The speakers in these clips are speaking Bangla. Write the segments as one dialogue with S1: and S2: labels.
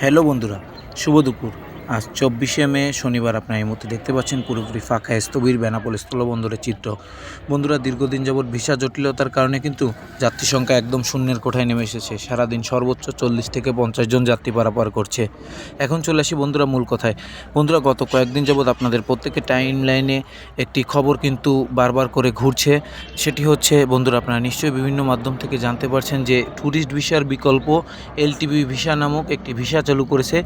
S1: হ্যালো বন্ধুরা শুভ দুপুর। আজ চব্বিশে মে, শনিবার আপনার এই মুহূর্তে দেখতে পাচ্ছেন পুরোপুরি ফাঁকা স্থবির বেনাপোল স্থলবন্দরের চিত্র। বন্ধুরা, দীর্ঘদিন যাবৎ ভিসা জটিলতার কারণে কিন্তু যাত্রী সংখ্যা একদম শূন্যের কোঠায় নেমে এসেছে। সারাদিন সর্বোচ্চ চল্লিশ থেকে পঞ্চাশ জন যাত্রী পারাপার করছে। এখন চলে আসি বন্ধুরা মূল কথায়। বন্ধুরা, গত কয়েকদিন যাবৎ আপনাদের প্রত্যেকের টাইম লাইনে একটি খবর কিন্তু বারবার করে ঘুরছে। সেটি হচ্ছে, বন্ধুরা, আপনারা নিশ্চয়ই বিভিন্ন মাধ্যম থেকে জানতে পারছেন যে ট্যুরিস্ট ভিসার বিকল্প এলটিবি ভিসা নামক একটি ভিসা চালু করেছে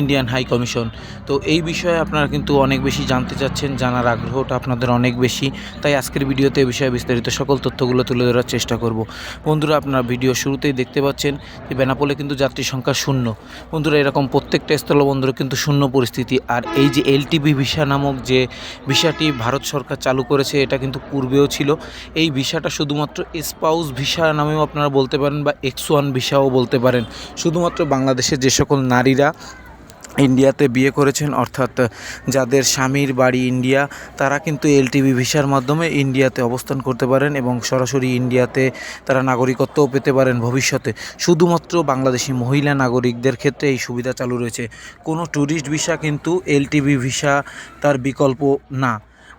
S1: ইন্ডিয়ান হাই কমিশন। তো এই বিষয়ে আপনারা কিন্তু অনেক বেশি জানতে চাচ্ছেন, জানার আগ্রহটা আপনাদের অনেক বেশি। তাই আজকের ভিডিওতে এই বিষয়ে বিস্তারিত সকল তথ্যগুলো তুলে ধরার চেষ্টা করব। বন্ধুরা, আপনারা ভিডিও শুরুতেই দেখতে পাচ্ছেন যে বেনাপোলে কিন্তু যাত্রী সংখ্যা শূন্য। বন্ধুরা, এরকম প্রত্যেকটা স্থলবন্দরে কিন্তু শূন্য পরিস্থিতি। আর এই যে এলটিবি ভিসা নামক যে ভিসাটি ভারত সরকার চালু করেছে, এটা কিন্তু পূর্বেও ছিল। এই ভিসাটা শুধুমাত্র স্পাউস ভিসা নামেও আপনারা বলতে পারেন বা এক্স ওয়ান ভিসাও বলতে পারেন। শুধুমাত্র বাংলাদেশের যে সকল নারীরা ইন্ডিয়াতে বিয়ে করেছেন, অর্থাৎ যাদের স্বামীর বাড়ি ইন্ডিয়া, তারা কিন্তু এলটিভি ভিসার মাধ্যমে ইন্ডিয়াতে অবস্থান করতে পারেন এবং সরাসরি ইন্ডিয়াতে তারা নাগরিকত্বও পেতে পারেন ভবিষ্যতে। শুধুমাত্র বাংলাদেশি মহিলা নাগরিকদের ক্ষেত্রে এই সুবিধা চালু রয়েছে। কোনো ট্যুরিস্ট ভিসা কিন্তু এলটিভি ভিসা তার বিকল্প না।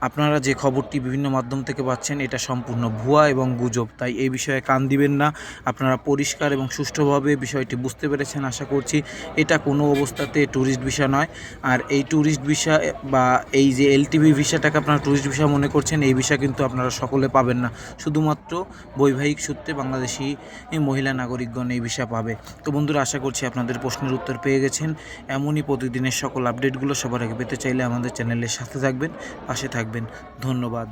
S1: আপনারা যে খবরটি বিভিন্ন মাধ্যম থেকে পাচ্ছেন, এটা সম্পূর্ণ ভুয়া এবং গুজব। তাই এই বিষয়ে কান দিবেন না। আপনারা পরিষ্কার এবং সুষ্ঠুভাবে বিষয়টি বুঝতে পেরেছেন, আশা করছি। এটা কোনো অবস্থাতে ট্যুরিস্ট ভিসা নয়। আর এই ট্যুরিস্ট ভিসা বা এই যে এলটিভি ভিসাটাকে আপনারা ট্যুরিস্ট ভিসা মনে করছেন, এই ভিসা কিন্তু আপনারা সকলে পাবেন না। শুধুমাত্র বৈবাহিক সূত্রে বাংলাদেশি মহিলা নাগরিকগণ এই ভিসা পাবে। তো বন্ধুরা, আশা করছি আপনাদের প্রশ্নের উত্তর পেয়ে গেছেন। এমনই প্রতিদিনের সকল আপডেটগুলো সবার আগে পেতে চাইলে আমাদের চ্যানেলের সাথে থাকবেন। পাশে থাকবেন। ধন্যবাদ।